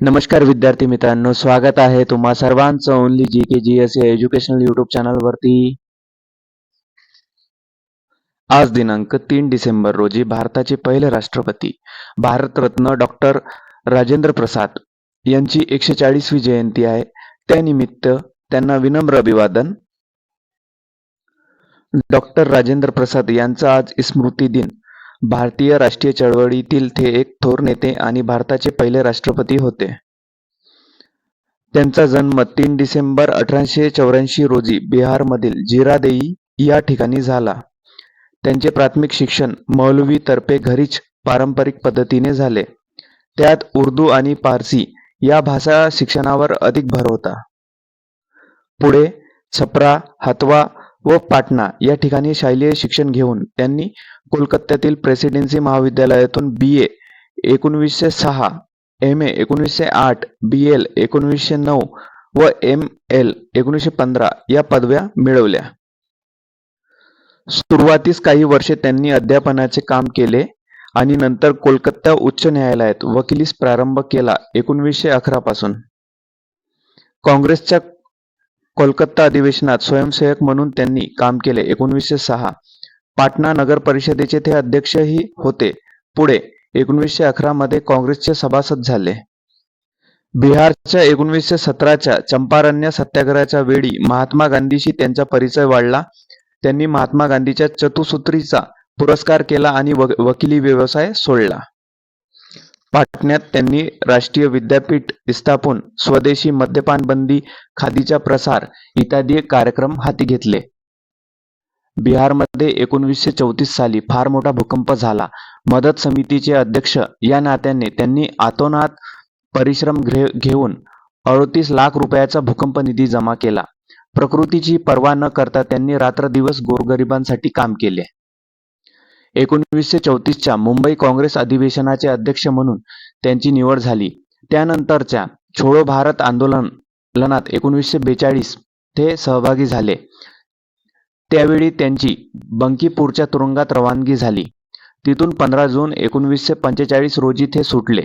नमस्कार विद्यार्थी मित्रांनो स्वागत आहे तुम्हा सर्वांचं only G K G S educational YouTube चॅनलवरती आज दिनांक तीन डिसेंबर रोजी भारताचे पहिले राष्ट्रपती भारतरत्न डॉक्टर राजेंद्र प्रसाद यांची एकशे चाळीसवी जयंती आहे. त्यानिमित्त त्यांना विनम्र अभिवादन. डॉक्टर राजेंद्र प्रसाद यांचा आज स्मृती दिन. भारतीय राष्ट्रीय चळवळीतील ते एक थोर नेते आणि भारताचे पहिले राष्ट्रपती होते. त्यांचा जन्म तीन डिसेंबर अठराशे चौऱ्याऐंशी रोजी बिहारमधील जिरादेई या ठिकाणी झाला. त्यांचे प्राथमिक शिक्षण मौलवी तर्फे घरीच पारंपरिक पद्धतीने झाले. त्यात उर्दू आणि पारसी या भाषा शिक्षणावर अधिक भर होता. पुढे छपरा हतवा व पाटणा या ठिकाणी शालेय शिक्षण घेऊन त्यांनी कोलकात्यातील प्रेसिडेन्सी महाविद्यालयातून बी ए एकोणवीसशे सहा एम ए एकोणवीसशे आठ बी एल एकोणवीसशे नऊ व एम एल एकोणीसशे पंधरा या पदव्या मिळवल्या. सुरुवातीस काही वर्षे त्यांनी अध्यापनाचे काम केले आणि नंतर कोलकाता उच्च न्यायालयात वकिलीस प्रारंभ केला एकोणवीसशे अकरा पासून. काँग्रेसच्या कोलकाता अधिवेशनात स्वयंसेवक म्हणून त्यांनी काम केले एकोणवीसशे सहा. पाटणा नगर परिषदेचे ते अध्यक्षही होते. पुढे एकोणवीसशे अकरा मध्ये काँग्रेसचे सभासद झाले. बिहारच्या एकोणवीसशे सतराच्या चंपारण्य सत्याग्रहाच्या वेळी महात्मा गांधीशी त्यांचा परिचय वाढला. त्यांनी महात्मा गांधीच्या चतुसूत्रीचा पुरस्कार केला आणि वकिली व्यवसाय सोडला. पाटण्यात त्यांनी राष्ट्रीय विद्यापीठ स्थापून स्वदेशी मद्यपान बंदी खादीचा प्रसार इत्यादी कार्यक्रम हाती घेतले. बिहारमध्ये एकोणवीसशे चौतीस साली फार मोठा भूकंप झाला. मदत समितीचे अध्यक्ष या नात्याने त्यांनी आतोनात परिश्रम घे- घेऊन अडतीस लाख रुपयाचा भूकंप निधी जमा केला. प्रकृतीची पर्वा न करता त्यांनी रात्रदिवस गोरगरिबांसाठी काम केले. एकोणवीसशे चौतीसच्या मुंबई काँग्रेस अधिवेशनाचे अध्यक्ष म्हणून त्यांची निवड झाली. त्यानंतरच्या छोडो भारत आंदोलनात एकोणवीसशे बेचाळीस ते सहभागी झाले. त्यावेळी त्यांची बंकीपूरच्या तुरुंगात रवानगी झाली. तिथून पंधरा जून एकोणवीसशे पंचेचाळीस रोजी ते सुटले.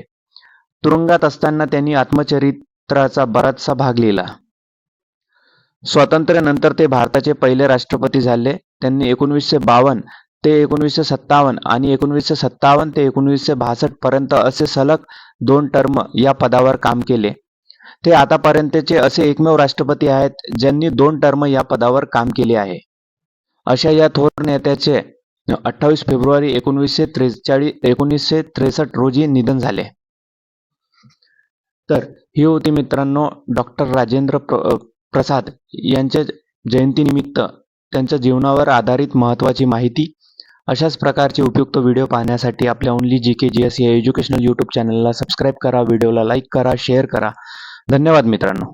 तुरुंगात असताना त्यांनी आत्मचरित्राचा बराचसा भाग लिहिला. स्वातंत्र्यानंतर ते भारताचे पहिले राष्ट्रपती झाले. त्यांनी एकोणवीसशे बावन्न ते एकोणवीसशे सत्तावन्न आणि एकोणवीसशे सत्तावन्न ते एकोणवीसशे बासष्ट पर्यंत असे सलग दोन टर्म या पदावर काम केले. ते आतापर्यंतचे असे एकमेव राष्ट्रपती आहेत ज्यांनी दोन टर्म या पदावर काम केले आहे. अशा या थोर नेत्याचे अठ्ठावीस फेब्रुवारी एकोणवीसशे त्रेचाळीस एकोणीसशे त्रेसष्ट रोजी निधन झाले. तर ही होती मित्रांनो डॉक्टर राजेंद्र प्र प्रसाद यांच्या जयंतीनिमित्त त्यांच्या जीवनावर आधारित महत्त्वाची माहिती. अशाच प्रकारचे उपयुक्त व्हिडिओ पाहण्यासाठी आपल्या only G K G S या एज्युकेशनल यूट्यूब चॅनलला सबस्क्राईब करा व्हिडिओला लाईक करा शेअर करा. धन्यवाद मित्रांनो.